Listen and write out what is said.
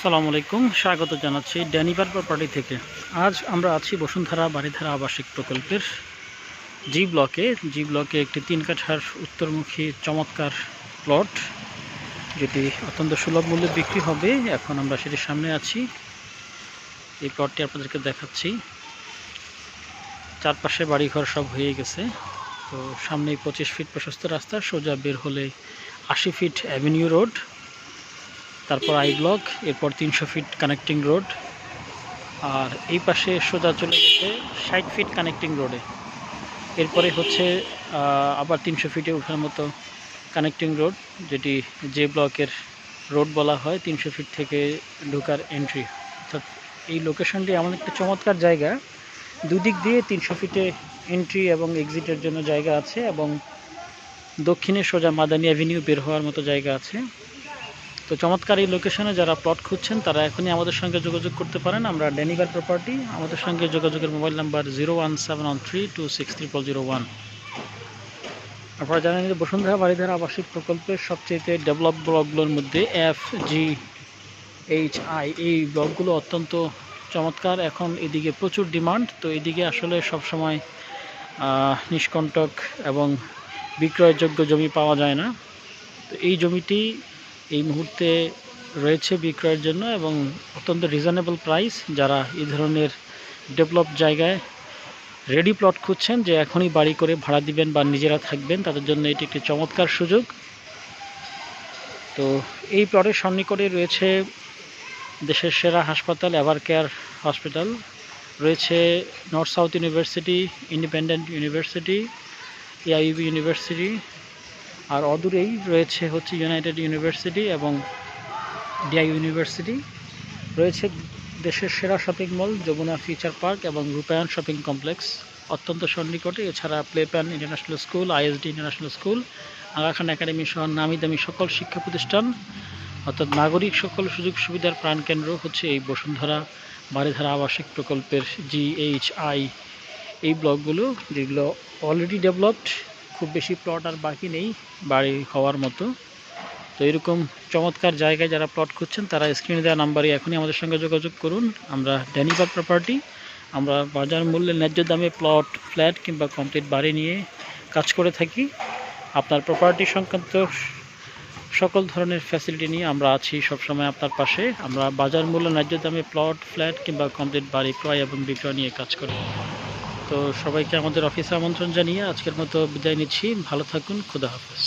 আসসালামু আলাইকুম, স্বাগত জানাচ্ছি ড্যানিবার প্রপার্টি থেকে। আজ আমরা আছি বসুন্ধরা বাড়িধারা আবাসিক প্রকল্পের জি ব্লকে। জি ব্লকে একটি তিন কাঠার উত্তরমুখী চমৎকার প্লট, যেটি অত্যন্ত সুলভ মূল্যে বিক্রি হবে। এখন আমরা সেটির সামনে আছি। এই প্লটটি আপনাদেরকে দেখাচ্ছি। চারপাশে বাড়িঘর সব হয়ে গেছে। তো সামনে পঁচিশ ফিট প্রশস্ত রাস্তা, সোজা বের হলে আশি ফিট অ্যাভিনিউ রোড। তারপর আই ব্লক এরপর তিনশো ফিট কানেক্টিং রোড। আর এই পাশে সোজা চলে গেছে ষাট ফিট কানেক্টিং রোডে। এরপরে হচ্ছে আবার তিনশো ফিটে ওঠার মতো কানেক্টিং রোড, যেটি যে ব্লকের রোড বলা হয়, তিনশো ফিট থেকে ঢোকার এন্ট্রি অর্থাৎ এই লোকেশনটি এমন একটা চমৎকার জায়গা। দুদিক দিয়ে তিনশো ফিটে এন্ট্রি এবং এক্সিটের জন্য জায়গা আছে এবং দক্ষিণে সোজা মাদানী অ্যাভিনিউ বের হওয়ার মতো জায়গা আছে। তো চমৎকার এই লোকেশনে যারা প্লট খুঁজছেন, তারা এখনই আমাদের সঙ্গে যোগাযোগ করতে পারেন। আমরা ডেনিভার প্রপার্টি আমাদের সঙ্গে যোগাযোগের mobile number zero one seven one three two six triple zero one আপনারা জানেন যে বসুন্ধরা বাড়িধারা আবাসিক প্রকল্পের সবচেয়ে ডেভেলপ ব্লকগুলোর মধ্যে এফ জি এইচ আই এই ব্লকগুলো অত্যন্ত চমৎকার। এখন এদিকে প্রচুর ডিমান্ড তো এদিকে আসলে সবসময় নিষ্কণ্টক এবং বিক্রয়যোগ্য জমি পাওয়া যায় না। তো এই জমিটি এই মুহূর্তে রয়েছে বিক্রয়ের জন্য এবং অত্যন্ত রিজনেবল প্রাইস যারা এই ধরনের ডেভেলপ জায়গায় রেডি প্লট খুঁজছেন যে এখনই বাড়ি করে ভাড়া দিবেন বা নিজেরা থাকবেন, তাদের জন্য এটি একটি চমৎকার সুযোগ। তো এই প্লটের সন্নিকটে রয়েছে দেশের সেরা হাসপাতাল এভার কেয়ার হসপিটাল রয়েছে North South University Independent University AIB University আর অদূরেই রয়েছে হচ্ছে ইউনাইটেড ইউনিভার্সিটি এবং ডিআই ইউনিভার্সিটি রয়েছে দেশের সেরা shopping mall Jamuna Future Park এবং রূপায়ণ শপিং কমপ্লেক্স অত্যন্ত সন্নিকটে, এছাড়া Play Pen International School ISD International School Aga Khan Academy সহ নামি দামি সকল শিক্ষা প্রতিষ্ঠান, অর্থাৎ নাগরিক সকল সুযোগ সুবিধার প্রাণকেন্দ্র হচ্ছে এই বসুন্ধরা বাড়িধারা আবাসিক প্রকল্পের জিএইচআই এই ব্লকগুলো যেগুলো অলরেডি ডেভেলপড খুব বেশি প্লট আর বাকি নেই, বাড়ি হওয়ার মতো। তো এরকম চমৎকার জায়গায় যারা প্লট খুঁজছেন, তারা স্ক্রিনে দেওয়া নাম্বারে এখনই আমাদের সঙ্গে যোগাযোগ করুন। আমরা ড্যানিবার প্রপার্টি আমরা বাজার মূল্যে ন্যায্য দামে প্লট ফ্ল্যাট কিংবা কমপ্লিট বাড়ি নিয়ে কাজ করে থাকি। আপনার প্রপার্টি সংক্রান্ত সকল ধরনের ফ্যাসিলিটি নিয়ে আমরা আছি সবসময় আপনার পাশে। আমরা বাজার মূল্য ন্যায্য দামে প্লট ফ্ল্যাট কিংবা কমপ্লিট বাড়ি ক্রয় এবং বিক্রয় নিয়ে কাজ করি। তো সবাইকে আমাদের অফিসে আমন্ত্রণ জানিয়ে আজকের মতো বিদায় নিচ্ছি। ভালো থাকুন খুদা হাফেজ।